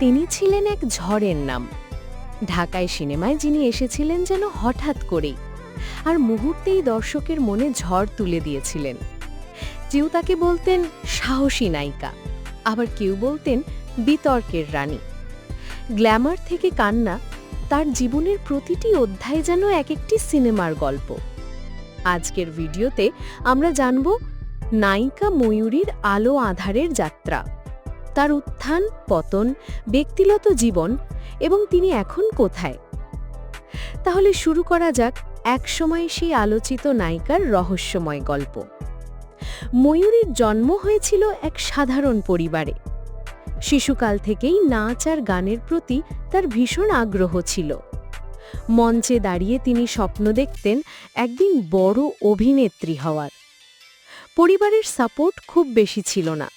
তিনি ছিলেন এক ঝড়ের নাম। ঢাকায় সিনেমায় যিনি এসেছিলেন যেন হঠাৎ করেই, আর মুহূর্তেই দর্শকের মনে ঝড় তুলে দিয়েছিলেন। কেউ তাকে বলতেন সাহসী নায়িকা, আবার কেউ বলতেন বিতর্কের রানী। গ্ল্যামার থেকে কান্না তার জীবনের প্রতিটি অধ্যায় যেন এক একটি সিনেমার গল্প। আজকের ভিডিওতে আমরা জানব নায়িকা ময়ূরীর আলো আধারের যাত্রা। তার উত্থান, পতন, ব্যক্তিগত জীবন এবং তিনি এখন কোথায়? তাহলে শুরু করা যাক একসময় সেই আলোচিত নায়িকার রহস্যময় গল্প। ময়ূরীর জন্ম হয়েছিল এক সাধারণ পরিবারে। শিশুকাল থেকেই নাচ আর গানের প্রতি তার ভীষণ আগ্রহ ছিল। মঞ্চে দাঁড়িয়ে তিনি স্বপ্ন দেখতেন একদিন বড় অভিনেত্রী হওয়ার। পরিবারের সাপোর্ট খুব বেশি ছিল না।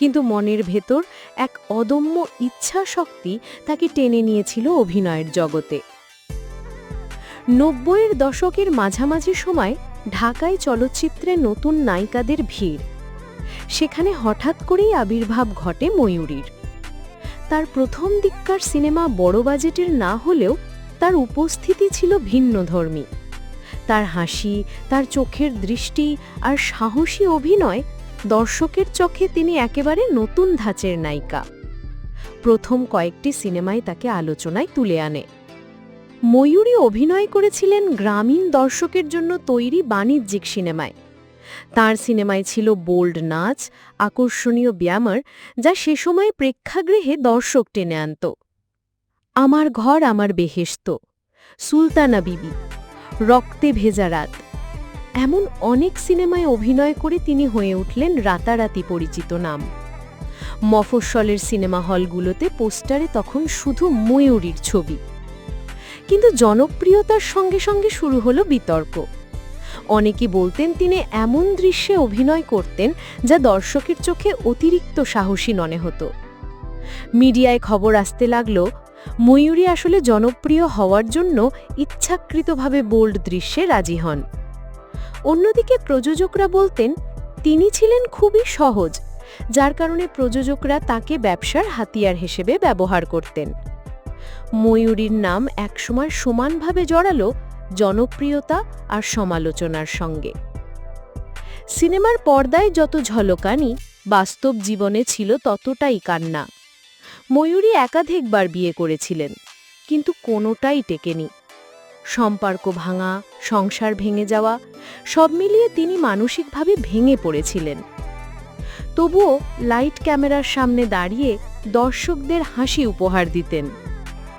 কিন্তু মনের ভেতর এক অদম্য ইচ্ছা শক্তি তাকে টেনে নিয়েছিল অভিনয়ের জগতে। নব্বইয়ের দশকের মাঝামাঝি সময় ঢাকায় চলচ্চিত্রে নতুন নায়িকাদের ভিড়। সেখানে হঠাৎ করেই আবির্ভাব ঘটে ময়ূরীর। তার প্রথম দিককার সিনেমা বড় বাজেটের না হলেও তার উপস্থিতি ছিল ভিন্নধর্মী। তার হাসি, তার চোখের দৃষ্টি আর সাহসী অভিনয় দর্শকের চোখে তিনি একেবারে নতুন ধাঁচের নায়িকা। প্রথম কয়েকটি সিনেমায় তাকে আলোচনায় তুলে আনে। ময়ূরী অভিনয় করেছিলেন গ্রামীণ দর্শকের জন্য তৈরি বাণিজ্যিক সিনেমায়। তার সিনেমায় ছিল বোল্ড নাচ, আকর্ষণীয় ব্যায়ামার, যা সে সময় প্রেক্ষাগৃহে দর্শক টেনে আনত। আমার ঘর আমার বেহেস্ত সুলতানা বিবি, রক্তে ভেজা রাত এমন অনেক সিনেমায় অভিনয় করে তিনি হয়ে উঠলেন রাতারাতি পরিচিত নাম। মফস্বলের সিনেমা হলগুলোতে পোস্টারে তখন শুধু ময়ূরীর ছবি। কিন্তু জনপ্রিয়তার সঙ্গে সঙ্গে শুরু হলো বিতর্ক। অনেকে বলতেন তিনি এমন দৃশ্যে অভিনয় করতেন যা দর্শকের চোখে অতিরিক্ত সাহসী মনে হতো। মিডিয়ায় খবর আসতে লাগল, ময়ূরী আসলে জনপ্রিয় হওয়ার জন্য ইচ্ছাকৃতভাবে বোল্ড দৃশ্যে রাজি হন। অন্যদিকে প্রযোজকরা বলতেন, তিনি ছিলেন খুবই সহজ, যার কারণে প্রযোজকরা তাকে ব্যবসার হাতিয়ার হিসেবে ব্যবহার করতেন। ময়ূরীর নাম একসময় সমানভাবে জড়ালো জনপ্রিয়তা আর সমালোচনার সঙ্গে। সিনেমার পর্দায় যত ঝলকানি, বাস্তব জীবনে ছিল ততটাই কান্না। ময়ূরী একাধিকবার বিয়ে করেছিলেন, কিন্তু কোনোটাই টেকেনি। সম্পর্ক ভাঙা, সংসার ভেঙে যাওয়া, সব মিলিয়ে তিনি মানসিকভাবে ভেঙে পড়েছিলেন। তবুও লাইট ক্যামেরার সামনে দাঁড়িয়ে দর্শকদের হাসি উপহার দিতেন,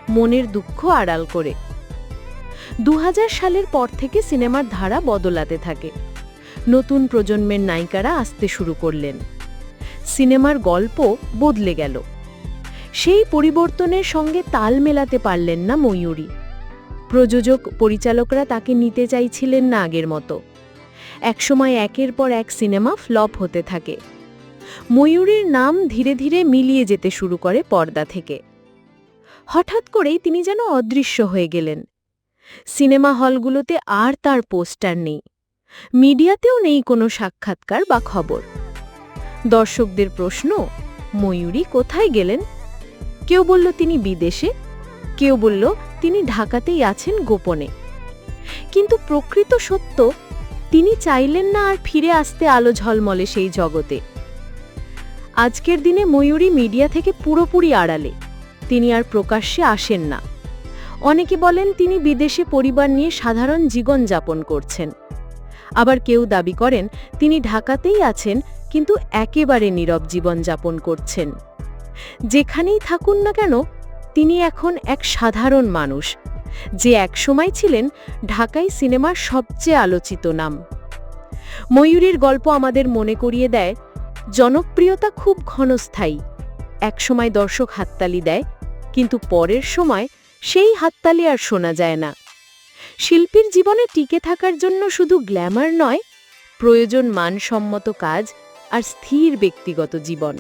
মনের দুঃখ আড়াল করে। দু হাজার সালের পর থেকে সিনেমার ধারা বদলাতে থাকে। নতুন প্রজন্মের নায়িকারা আসতে শুরু করলেন। সিনেমার গল্প বদলে গেল। সেই পরিবর্তনের সঙ্গে তাল মেলাতে পারলেন না ময়ূরী। প্রযোজক পরিচালকরা তাকে নিতে চাইছিলেন না আগের মতো। একসময় একের পর এক সিনেমা ফ্লপ হতে থাকে। ময়ূরীর নাম ধীরে ধীরে মিলিয়ে যেতে শুরু করে পর্দা থেকে। হঠাৎ করেই তিনি যেন অদৃশ্য হয়ে গেলেন। সিনেমা হলগুলোতে আর তার পোস্টার নেই। মিডিয়াতেও নেই কোনো সাক্ষাৎকার বা খবর। দর্শকদের প্রশ্ন, ময়ূরী কোথায় গেলেন? কেউ বলল তিনি বিদেশে, কেউ বলল তিনি ঢাকাতেই আছেন গোপনে। কিন্তু প্রকৃত সত্য, তিনি চাইলেন না আর ফিরে আসতে আলো ঝলমলে সেই জগতে। আজকের দিনে ময়ূরী মিডিয়া থেকে পুরোপুরি আড়ালে। তিনি আর প্রকাশ্যে আসেন না। অনেকে বলেন তিনি বিদেশে পরিবার নিয়ে সাধারণ জীবন যাপন করছেন। আবার কেউ দাবি করেন তিনি ঢাকাতেই আছেন, কিন্তু একেবারে নীরব জীবন যাপন করছেন। যেখানেই থাকুন না কেন তিনি এখন এক সাধারণ মানুষ, যে একসময় ছিলেন ঢাকাই সিনেমার সবচেয়ে আলোচিত নাম। ময়ূরীর গল্প আমাদের মনে করিয়ে দেয়, জনপ্রিয়তা খুব ক্ষণস্থায়ী একসময় দর্শক হাততালি দেয়, কিন্তু পরের সময় সেই হাততালি আর শোনা যায় না। শিল্পীর জীবনে টিকে থাকার জন্য শুধু গ্ল্যামার নয়, প্রয়োজন মানসম্মত কাজ আর স্থির ব্যক্তিগত জীবন।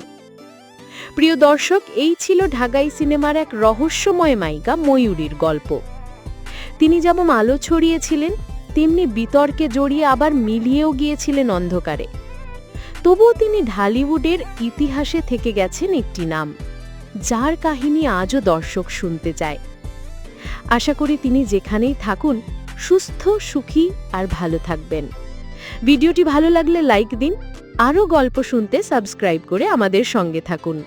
প্রিয় দর্শক, এই ছিল ঢাকাই সিনেমার এক রহস্যময় মাইকা ময়ূরীর গল্প। তিনি যেমন আলো ছড়িয়েছিলেন, তেমনি বিতর্কে জড়িয়ে আবার মিলিয়েও গিয়েছিলেন অন্ধকারে। তবুও তিনি ঢালিউডের ইতিহাসে থেকে গেছেন একটি নাম, যার কাহিনী আজও দর্শক শুনতে চায়। আশা করি তিনি যেখানেই থাকুন, সুস্থ, সুখী আর ভালো থাকবেন। ভিডিওটি ভালো লাগলে লাইক দিন আরও গল্প শুনতে সাবস্ক্রাইব করে আমাদের সঙ্গে থাকুন।